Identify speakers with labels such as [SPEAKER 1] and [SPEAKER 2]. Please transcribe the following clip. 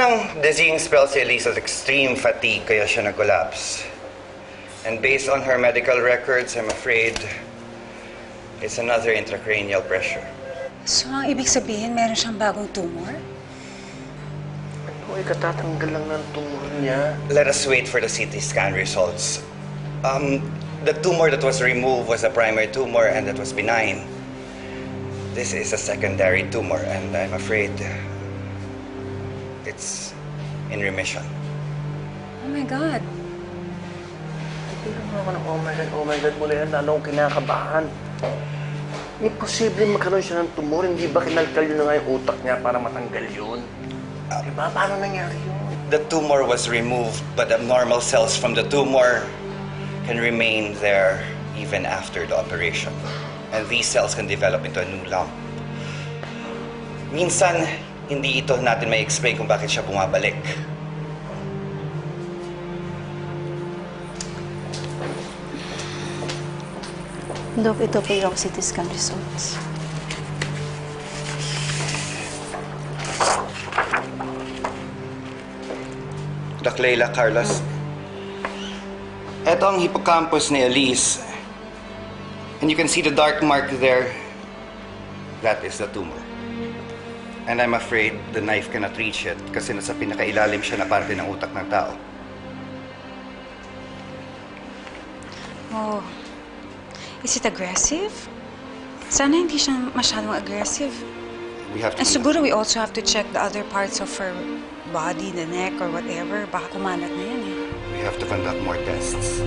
[SPEAKER 1] unang dizzying spell si Elisa's extreme fatigue kaya siya nag-collapse. And based on her medical records, I'm afraid it's another intracranial pressure.
[SPEAKER 2] So, ang ibig sabihin, meron siyang bagong tumor?
[SPEAKER 3] Ano, eh, katatanggal lang ng tumor niya.
[SPEAKER 1] Let us wait for the CT scan results. Um, the tumor that was removed was a primary tumor and that was benign. This is a secondary tumor and I'm afraid it's in remission.
[SPEAKER 2] Oh my God.
[SPEAKER 3] Bigyan mo ako ng oh my God, oh my God, mula yan, akong kinakabahan. Imposible magkaroon siya ng tumor, hindi ba kinalkal yun na nga yung utak niya para matanggal yun? diba? Paano nangyari yun?
[SPEAKER 1] The tumor was removed, but abnormal cells from the tumor can remain there even after the operation. And these cells can develop into a new lump. Minsan, hindi ito natin may explain kung bakit siya bumabalik.
[SPEAKER 4] Dok, ito po yung CT scan results.
[SPEAKER 1] Doc Leila, Carlos. Ito ang hippocampus ni Elise. And you can see the dark mark there. That is the tumor. And I'm afraid the knife cannot reach it kasi nasa pinakailalim siya na parte ng utak ng tao.
[SPEAKER 2] Oh. Is it aggressive? Sana hindi siya masyadong aggressive.
[SPEAKER 1] We have to...
[SPEAKER 2] And siguro we also have to check the other parts of her body, the neck or whatever. Baka kumalat na yan eh.
[SPEAKER 1] We have to conduct more tests.